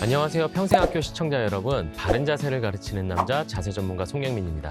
안녕하세요. 평생학교 시청자 여러분. 바른 자세를 가르치는 남자 자세 전문가 송영민입니다.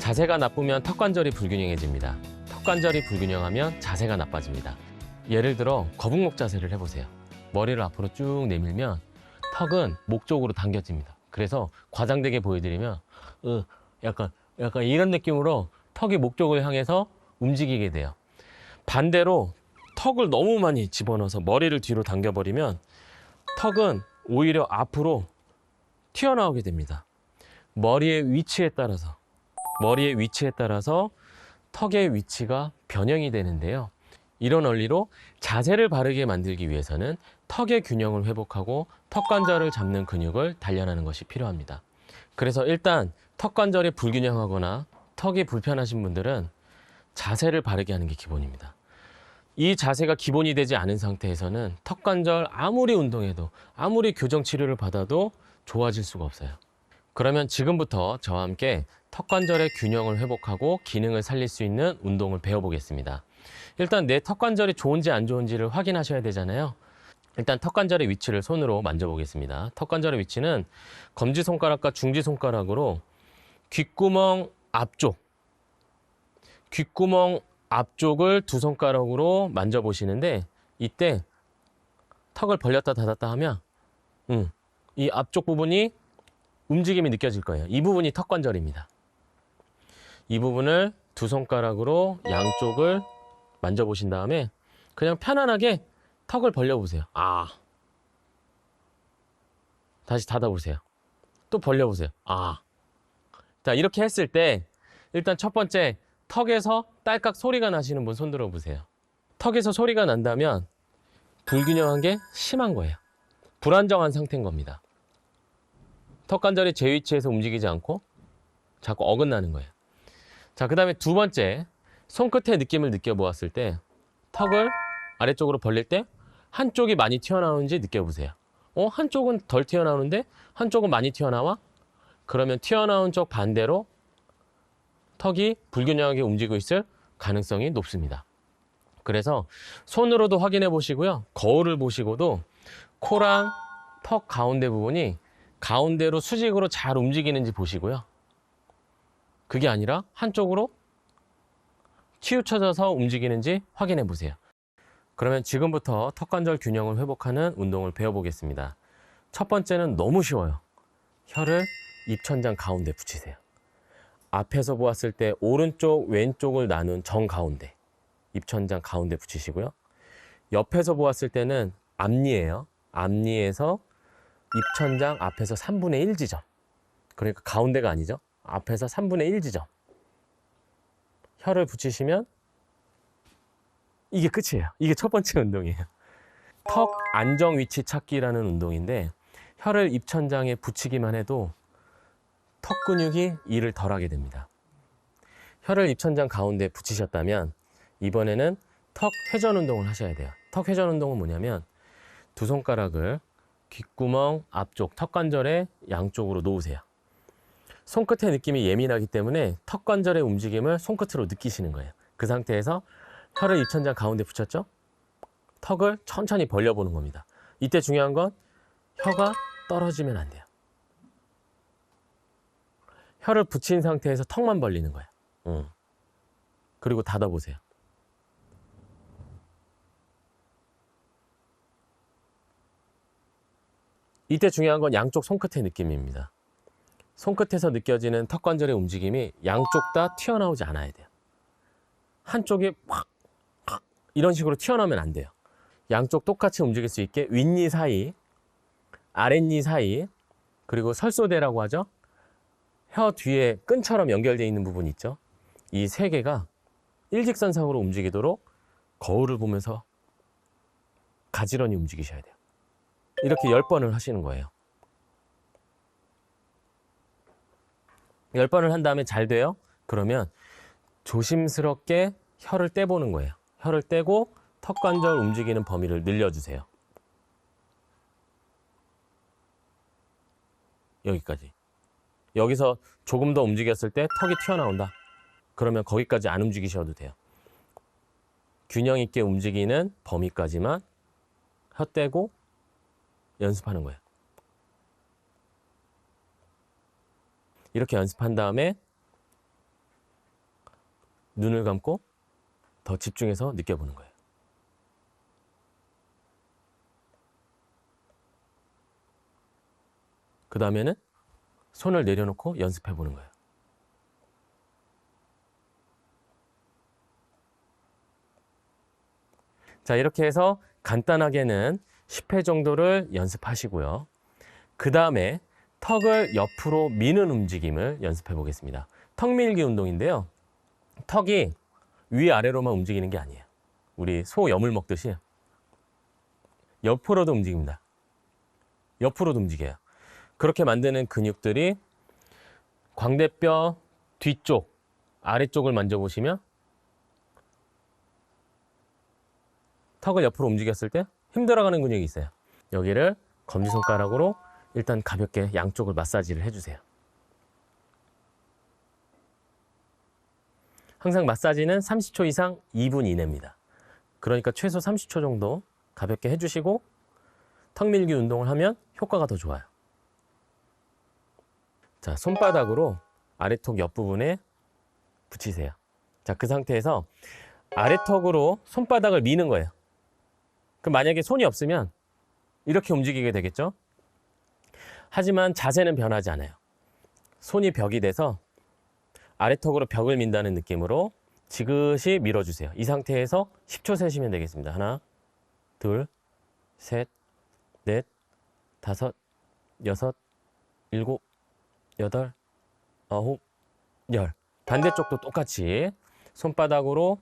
자세가 나쁘면 턱관절이 불균형해집니다. 턱관절이 불균형하면 자세가 나빠집니다. 예를 들어 거북목 자세를 해보세요. 머리를 앞으로 쭉 내밀면 턱은 목 쪽으로 당겨집니다. 그래서 과장되게 보여드리면 으, 약간 약간 이런 느낌으로 턱이 목 쪽을 향해서 움직이게 돼요. 반대로 턱을 너무 많이 집어넣어서 머리를 뒤로 당겨버리면 턱은 오히려 앞으로 튀어나오게 됩니다. 머리의 위치에 따라서 머리의 위치에 따라서 턱의 위치가 변형이 되는데요. 이런 원리로 자세를 바르게 만들기 위해서는 턱의 균형을 회복하고 턱 관절을 잡는 근육을 단련하는 것이 필요합니다. 그래서 일단 턱 관절이 불균형하거나 턱이 불편하신 분들은 자세를 바르게 하는 게 기본입니다. 이 자세가 기본이 되지 않은 상태에서는 턱 관절 아무리 운동해도 아무리 교정 치료를 받아도 좋아질 수가 없어요. 그러면 지금부터 저와 함께 턱 관절의 균형을 회복하고 기능을 살릴 수 있는 운동을 배워보겠습니다. 일단 내 턱 관절이 좋은지 안 좋은지를 확인하셔야 되잖아요. 일단 턱 관절의 위치를 손으로 만져보겠습니다. 턱 관절의 위치는 검지 손가락과 중지 손가락으로 귓구멍 앞쪽, 귓구멍 앞쪽을 두 손가락으로 만져보시는데 이때 턱을 벌렸다 닫았다 하면 음, 이 앞쪽 부분이 움직임이 느껴질 거예요. 이 부분이 턱 관절입니다. 이 부분을 두 손가락으로 양쪽을 만져보신 다음에 그냥 편안하게 턱을 벌려보세요. 아. 다시 닫아보세요. 또 벌려보세요. 아. 자, 이렇게 했을 때 일단 첫 번째 턱에서 딸깍 소리가 나시는 분 손 들어 보세요. 턱에서 소리가 난다면 불균형한 게 심한 거예요. 불안정한 상태인 겁니다. 턱 관절이 제 위치에서 움직이지 않고 자꾸 어긋나는 거예요. 자, 그 다음에 두 번째, 손끝의 느낌을 느껴보았을 때 턱을 아래쪽으로 벌릴 때 한쪽이 많이 튀어나오는지 느껴보세요. 어, 한쪽은 덜 튀어나오는데 한쪽은 많이 튀어나와? 그러면 튀어나온 쪽 반대로 턱이 불균형하게 움직이고 있을 가능성이 높습니다. 그래서 손으로도 확인해 보시고요. 거울을 보시고도 코랑 턱 가운데 부분이 가운데로 수직으로 잘 움직이는지 보시고요. 그게 아니라 한쪽으로 치우쳐져서 움직이는지 확인해 보세요. 그러면 지금부터 턱관절 균형을 회복하는 운동을 배워보겠습니다. 첫 번째는 너무 쉬워요. 혀를 입천장 가운데 붙이세요. 앞에서 보았을 때 오른쪽, 왼쪽을 나눈 정 가운데, 입천장 가운데 붙이시고요. 옆에서 보았을 때는 앞니예요. 앞니에서 입천장 앞에서 3분의 1 지점. 그러니까 가운데가 아니죠. 앞에서 3분의 1 지점. 혀를 붙이시면 이게 끝이에요. 이게 첫 번째 운동이에요. 턱 안정 위치 찾기라는 운동인데 혀를 입천장에 붙이기만 해도 턱 근육이 일을 덜 하게 됩니다. 혀를 입천장 가운데 붙이셨다면 이번에는 턱 회전 운동을 하셔야 돼요. 턱 회전 운동은 뭐냐면 두 손가락을 귓구멍 앞쪽 턱 관절의 양쪽으로 놓으세요. 손끝의 느낌이 예민하기 때문에 턱 관절의 움직임을 손끝으로 느끼시는 거예요. 그 상태에서 혀를 입천장 가운데 붙였죠? 턱을 천천히 벌려보는 겁니다. 이때 중요한 건 혀가 떨어지면 안 돼요. 혀를 붙인 상태에서 턱만 벌리는 거예요. 응. 그리고 닫아보세요. 이때 중요한 건 양쪽 손끝의 느낌입니다. 손끝에서 느껴지는 턱 관절의 움직임이 양쪽 다 튀어나오지 않아야 돼요. 한쪽이 확, 확 이런 식으로 튀어나오면 안 돼요. 양쪽 똑같이 움직일 수 있게 윗니 사이, 아랫니 사이, 그리고 설소대라고 하죠. 혀 뒤에 끈처럼 연결되어 있는 부분 있죠. 이 세 개가 일직선상으로 움직이도록 거울을 보면서 가지런히 움직이셔야 돼요. 이렇게 열 번을 하시는 거예요. 열 번을 한 다음에 잘 돼요? 그러면 조심스럽게 혀를 떼보는 거예요. 혀를 떼고 턱 관절 움직이는 범위를 늘려주세요. 여기까지. 여기서 조금 더 움직였을 때 턱이 튀어나온다. 그러면 거기까지 안 움직이셔도 돼요. 균형 있게 움직이는 범위까지만 헛대고 연습하는 거예요. 이렇게 연습한 다음에 눈을 감고 더 집중해서 느껴보는 거예요. 그 다음에는 손을 내려놓고 연습해 보는 거예요. 자, 이렇게 해서 간단하게는 10회 정도를 연습하시고요. 그 다음에 턱을 옆으로 미는 움직임을 연습해 보겠습니다. 턱 밀기 운동인데요. 턱이 위아래로만 움직이는 게 아니에요. 우리 소 염을 먹듯이 옆으로도 움직입니다. 옆으로도 움직여요. 그렇게 만드는 근육들이 광대뼈 뒤쪽, 아래쪽을 만져보시면 턱을 옆으로 움직였을 때 힘들어가는 근육이 있어요. 여기를 검지손가락으로 일단 가볍게 양쪽을 마사지를 해주세요. 항상 마사지는 30초 이상 2분 이내입니다. 그러니까 최소 30초 정도 가볍게 해주시고 턱 밀기 운동을 하면 효과가 더 좋아요. 자, 손바닥으로 아래턱 옆부분에 붙이세요. 자, 그 상태에서 아래턱으로 손바닥을 미는 거예요. 그럼 만약에 손이 없으면 이렇게 움직이게 되겠죠? 하지만 자세는 변하지 않아요. 손이 벽이 돼서 아래턱으로 벽을 민다는 느낌으로 지그시 밀어주세요. 이 상태에서 10초 세시면 되겠습니다. 하나, 둘, 셋, 넷, 다섯, 여섯, 일곱, 여덟, 아홉, 열. 반대쪽도 똑같이 손바닥으로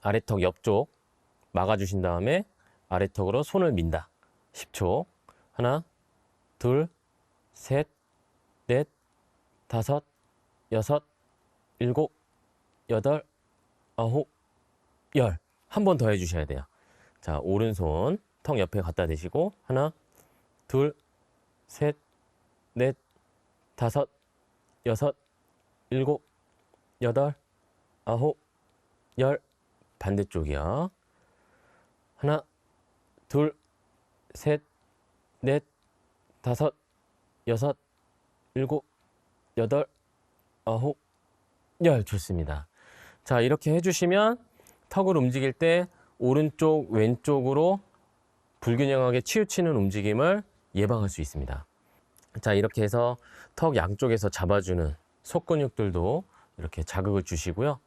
아래턱 옆쪽 막아주신 다음에 아래턱으로 손을 민다. 10초. 하나, 둘, 셋, 넷, 다섯, 여섯, 일곱, 여덟, 아홉, 열. 한 번 더 해주셔야 돼요. 자, 오른손 턱 옆에 갖다 대시고 하나, 둘, 셋, 넷, 다섯, 여섯, 일곱, 여덟, 아홉, 열. 반대쪽이요. 하나, 둘, 셋, 넷, 다섯, 여섯, 일곱, 여덟, 아홉, 열. 좋습니다. 자, 이렇게 해주시면 턱을 움직일 때 오른쪽, 왼쪽으로 불균형하게 치우치는 움직임을 예방할 수 있습니다. 자, 이렇게 해서 턱 양쪽에서 잡아주는 속 근육들도 이렇게 자극을 주시고요.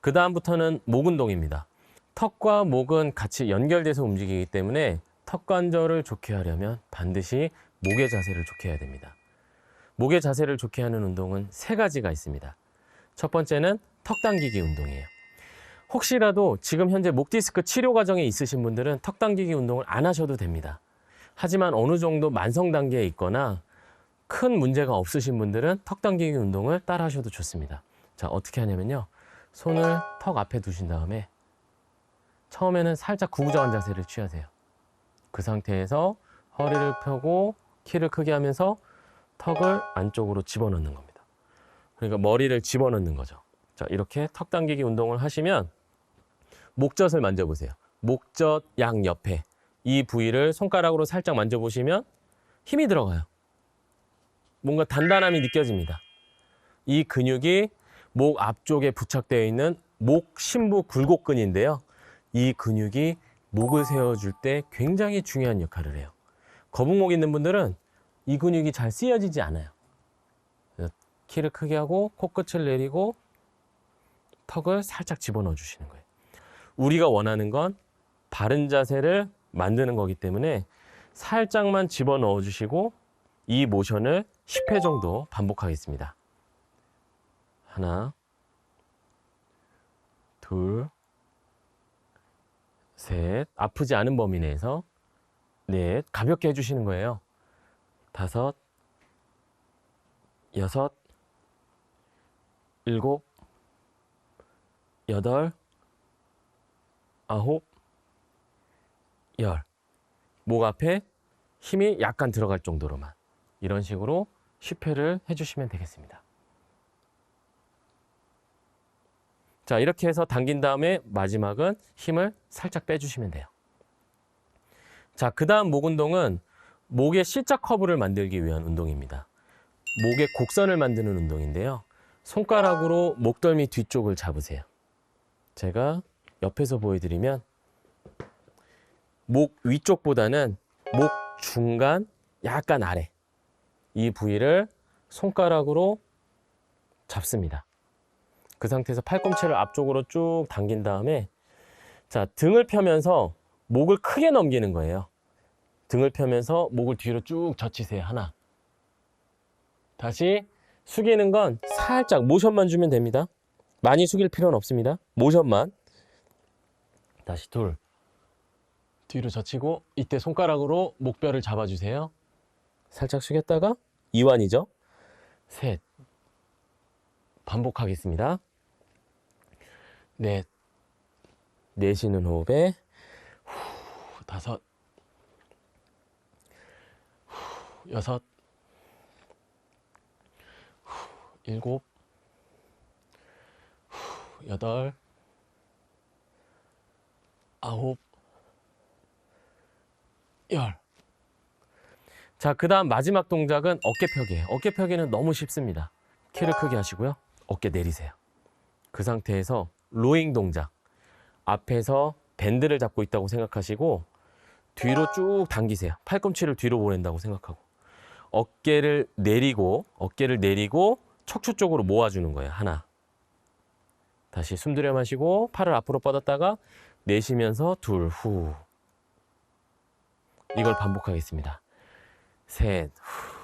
그 다음부터는 목 운동입니다. 턱과 목은 같이 연결돼서 움직이기 때문에 턱 관절을 좋게 하려면 반드시 목의 자세를 좋게 해야 됩니다. 목의 자세를 좋게 하는 운동은 세 가지가 있습니다. 첫 번째는 턱 당기기 운동이에요. 혹시라도 지금 현재 목 디스크 치료 과정에 있으신 분들은 턱 당기기 운동을 안 하셔도 됩니다. 하지만 어느 정도 만성 단계에 있거나 큰 문제가 없으신 분들은 턱 당기기 운동을 따라 하셔도 좋습니다. 자, 어떻게 하냐면요. 손을 턱 앞에 두신 다음에 처음에는 살짝 구부정한 자세를 취하세요. 그 상태에서 허리를 펴고 키를 크게 하면서 턱을 안쪽으로 집어넣는 겁니다. 그러니까 머리를 집어넣는 거죠. 자, 이렇게 턱 당기기 운동을 하시면 목젖을 만져보세요. 목젖 양 옆에 이 부위를 손가락으로 살짝 만져보시면 힘이 들어가요. 뭔가 단단함이 느껴집니다. 이 근육이 목 앞쪽에 부착되어 있는 목 심부 굴곡근인데요. 이 근육이 목을 세워줄 때 굉장히 중요한 역할을 해요. 거북목 있는 분들은 이 근육이 잘 쓰여지지 않아요. 키를 크게 하고 코끝을 내리고 턱을 살짝 집어넣어 주시는 거예요. 우리가 원하는 건 바른 자세를 만드는 거기 때문에 살짝만 집어넣어 주시고 이 모션을 10회 정도 반복하겠습니다. 하나, 둘, 셋, 아프지 않은 범위 내에서 넷, 가볍게 해주시는 거예요. 다섯, 여섯, 일곱, 여덟, 아홉, 열. 목 앞에 힘이 약간 들어갈 정도로만 이런 식으로 10회를 해주시면 되겠습니다. 자, 이렇게 해서 당긴 다음에 마지막은 힘을 살짝 빼주시면 돼요. 자, 그 다음 목 운동은 목의 C자 커브를 만들기 위한 운동입니다. 목의 곡선을 만드는 운동인데요. 손가락으로 목덜미 뒤쪽을 잡으세요. 제가 옆에서 보여드리면 목 위쪽보다는 목 중간 약간 아래 이 부위를 손가락으로 잡습니다. 그 상태에서 팔꿈치를 앞쪽으로 쭉 당긴 다음에 자 등을 펴면서 목을 크게 넘기는 거예요. 등을 펴면서 목을 뒤로 쭉 젖히세요. 하나. 다시 숙이는 건 살짝 모션만 주면 됩니다. 많이 숙일 필요는 없습니다. 모션만. 다시 둘. 뒤로 젖히고 이때 손가락으로 목뼈를 잡아주세요. 살짝 숙였다가 이완이죠. 셋. 반복하겠습니다. 넷. 내쉬는 호흡에 후, 다섯. 후, 여섯. 후, 일곱. 후, 여덟. 아홉. 열. 자, 그 다음 마지막 동작은 어깨 펴기예요. 어깨 펴기는 너무 쉽습니다. 키를 크게 하시고요. 어깨 내리세요. 그 상태에서 로잉 동작. 앞에서 밴드를 잡고 있다고 생각하시고 뒤로 쭉 당기세요. 팔꿈치를 뒤로 보낸다고 생각하고 어깨를 내리고 어깨를 내리고 척추 쪽으로 모아주는 거예요. 하나. 다시 숨 들여 마시고 팔을 앞으로 뻗었다가 내쉬면서 둘 후. 이걸 반복하겠습니다. 셋, 후.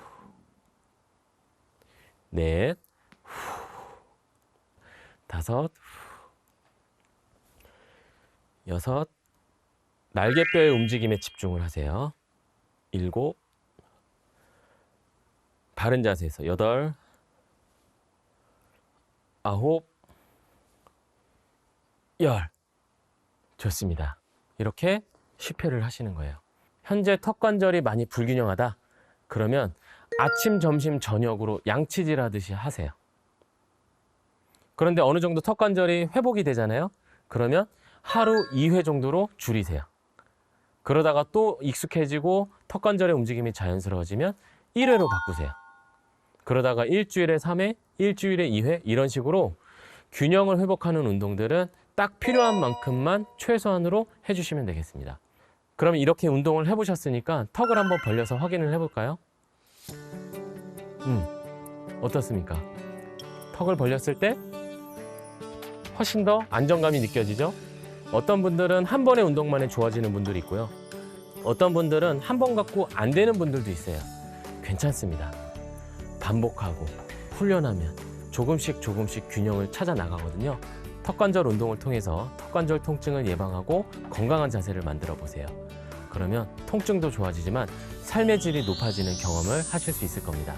넷, 후. 다섯, 후. 여섯, 날개뼈의 움직임에 집중을 하세요. 일곱, 바른 자세에서 여덟, 아홉, 열. 좋습니다. 이렇게 10회를 하시는 거예요. 현재 턱 관절이 많이 불균형하다. 그러면 아침, 점심, 저녁으로 양치질 하듯이 하세요. 그런데 어느 정도 턱 관절이 회복이 되잖아요. 그러면 하루 2회 정도로 줄이세요. 그러다가 또 익숙해지고 턱 관절의 움직임이 자연스러워지면 1회로 바꾸세요. 그러다가 일주일에 3회, 일주일에 2회 이런 식으로 균형을 회복하는 운동들은 딱 필요한 만큼만 최소한으로 해주시면 되겠습니다. 그럼 이렇게 운동을 해보셨으니까 턱을 한번 벌려서 확인을 해볼까요? 음, 어떻습니까? 턱을 벌렸을 때 훨씬 더 안정감이 느껴지죠? 어떤 분들은 한 번의 운동만에 좋아지는 분들이 있고요. 어떤 분들은 한 번 갖고 안 되는 분들도 있어요. 괜찮습니다. 반복하고 훈련하면 조금씩 조금씩 균형을 찾아 나가거든요. 턱관절 운동을 통해서 턱관절 통증을 예방하고 건강한 자세를 만들어 보세요. 그러면 통증도 좋아지지만 삶의 질이 높아지는 경험을 하실 수 있을 겁니다.